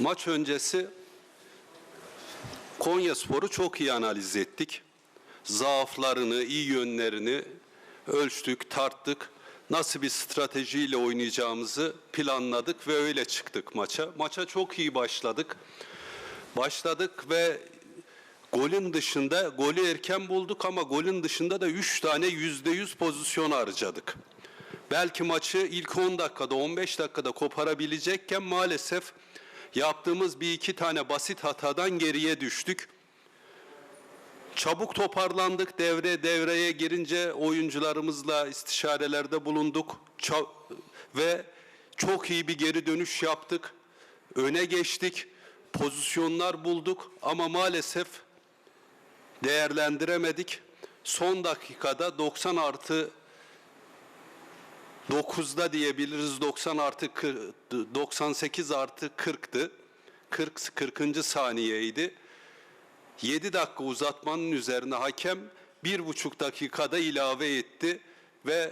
Maç öncesi Konya Spor'u çok iyi analiz ettik. Zaaflarını, iyi yönlerini ölçtük, tarttık. Nasıl bir stratejiyle oynayacağımızı planladık ve öyle çıktık maça. Maça çok iyi başladık. Başladık ve golün dışında golü erken bulduk ama golün dışında da 3 tane %100 pozisyon harcadık. Belki maçı ilk 10 dakikada 15 dakikada koparabilecekken maalesef yaptığımız bir iki tane basit hatadan geriye düştük. Çabuk toparlandık devre devreye girince oyuncularımızla istişarelerde bulunduk ve çok iyi bir geri dönüş yaptık. Öne geçtik, pozisyonlar bulduk ama maalesef değerlendiremedik. Son dakikada 90 artı 9'da diyebiliriz 90 artı kır- 98 artı 40'tı. 40 40. saniyeydi. 7 dakika uzatmanın üzerine hakem bir buçuk dakikada ilave etti ve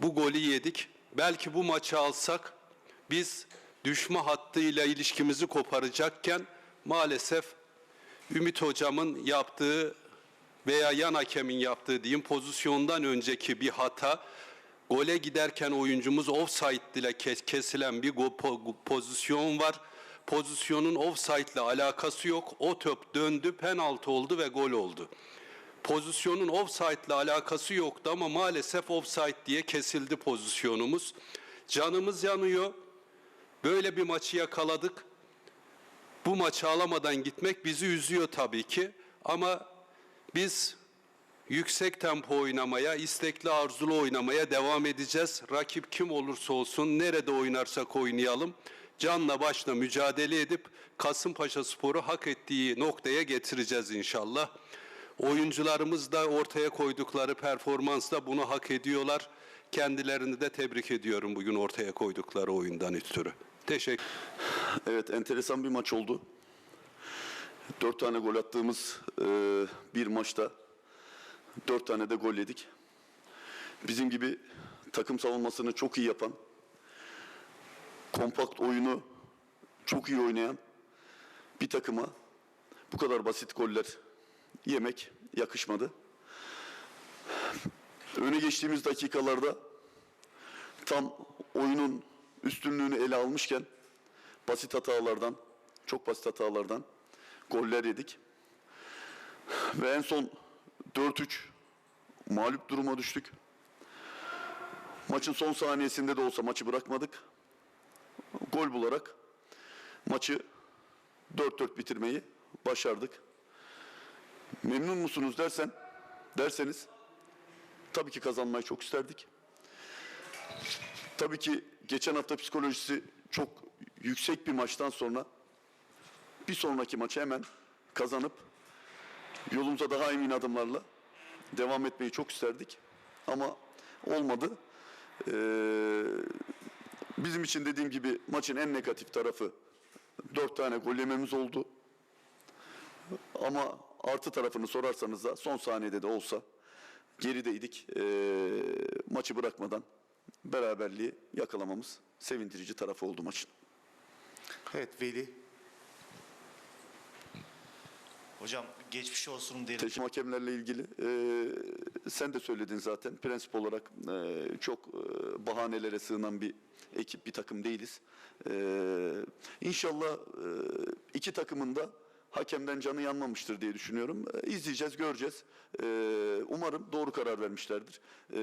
bu golü yedik. Belki bu maçı alsak biz düşme hattıyla ilişkimizi koparacakken maalesef Ümit hocamın yaptığı veya yan hakemin yaptığı diyeyim pozisyondan önceki bir hata gole giderken oyuncumuz offside ile kes- kesilen bir pozisyon var. Pozisyonun offside ile alakası yok. O top döndü, penaltı oldu ve gol oldu. Pozisyonun offside ile alakası yoktu ama maalesef offside diye kesildi pozisyonumuz. Canımız yanıyor. Böyle bir maçı yakaladık. Bu maçı alamadan gitmek bizi üzüyor tabii ki. Ama biz yüksek tempo oynamaya, istekli arzulu oynamaya devam edeceğiz. Rakip kim olursa olsun, nerede oynarsak oynayalım. Canla başla mücadele edip Kasımpaşa Sporu hak ettiği noktaya getireceğiz inşallah. Oyuncularımız da ortaya koydukları performansla bunu hak ediyorlar. Kendilerini de tebrik ediyorum bugün ortaya koydukları oyundan ötürü. Teşekkür Evet, enteresan bir maç oldu. Dört tane gol attığımız e, bir maçta dört tane de gol yedik. Bizim gibi takım savunmasını çok iyi yapan, kompakt oyunu çok iyi oynayan bir takıma bu kadar basit goller yemek yakışmadı. Öne geçtiğimiz dakikalarda tam oyunun üstünlüğünü ele almışken basit hatalardan, çok basit hatalardan goller yedik. Ve en son 4-3 mağlup duruma düştük. Maçın son saniyesinde de olsa maçı bırakmadık. Gol bularak maçı 4-4 bitirmeyi başardık. Memnun musunuz dersen, derseniz tabii ki kazanmayı çok isterdik. Tabii ki geçen hafta psikolojisi çok yüksek bir maçtan sonra bir sonraki maçı hemen kazanıp yolumuza daha emin adımlarla devam etmeyi çok isterdik. Ama olmadı. Ee, bizim için dediğim gibi maçın en negatif tarafı dört tane gol yememiz oldu. Ama artı tarafını sorarsanız da son saniyede de olsa gerideydik. Ee, maçı bırakmadan beraberliği yakalamamız sevindirici tarafı oldu maçın. Evet Veli. Hocam geçmiş olsun diyelim. Teşekkür hakemlerle ilgili e, sen de söyledin zaten prensip olarak e, çok e, bahanelere sığınan bir ekip bir takım değiliz. E, inşallah e, iki takımın da hakemden canı yanmamıştır diye düşünüyorum. E, izleyeceğiz, göreceğiz. E, umarım doğru karar vermişlerdir. E,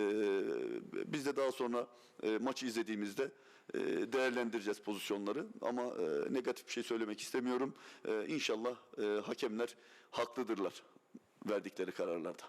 biz de daha sonra e, maçı izlediğimizde e, değerlendireceğiz pozisyonları ama e, negatif bir şey söylemek istemiyorum. E, İnşallah e, hakemler haklıdırlar verdikleri kararlarda.